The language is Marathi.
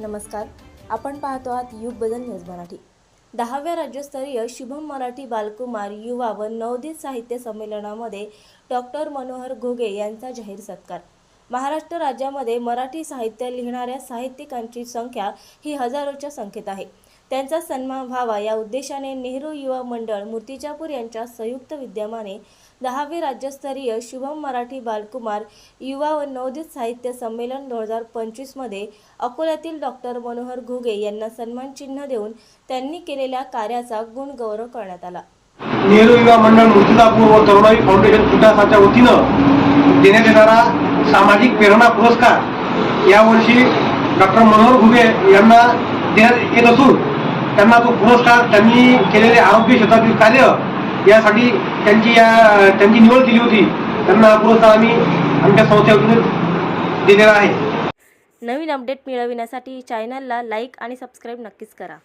नमस्कार. आपण पाहतो आहात युग बदल न्यूज मराठी. दहाव्या राज्यस्तरीय शुभम मराठी बालकुमार युवा व नवोदित साहित्य संमेलनामध्ये डॉक्टर मनोहर घोगे यांचा जाहीर सत्कार. महाराष्ट्र राज्यामध्ये मराठी साहित्य लिहिणाऱ्या साहित्यिकांची संख्या ही हजारोच्या संख्येत आहे. त्यांचा सन्मान व्हावा या उद्देशाने नेहरू युवा मंडळ मूर्तिजापूर यांच्या संयुक्त विद्यमाने दहावे राज्यस्तरीय शुभम मराठी बालकुमार युवा व नवोदित साहित्य संमेलन दोन हजार पंचवीसमध्ये अकोल्यातील डॉक्टर मनोहर घोगे यांना सन्मान चिन्ह देऊन त्यांनी केलेल्या कार्याचा गुणगौरव करण्यात आला. नेहरू युवा मंडळ मूर्तिजापूर व तरुणाई फाउंडेशन विकासाच्या वतीनं देण्यात येणारा सामाजिक प्रेरणा पुरस्कार यावर्षी डॉक्टर मनोहर घुगे यांना देण्यात येत असून त्यांना तो पुरस्कार त्यांनी केलेले आरोग्य क्षेत्रातील कार्य यासाठी त्यांची या त्यांची निवड केली होती. त्यांना हा पुरस्कार आम्ही आमच्या संस्थेतून दिलेला आहे. नवीन अपडेट मिळविण्यासाठी चॅनलला लाईक आणि सबस्क्राईब नक्कीच करा.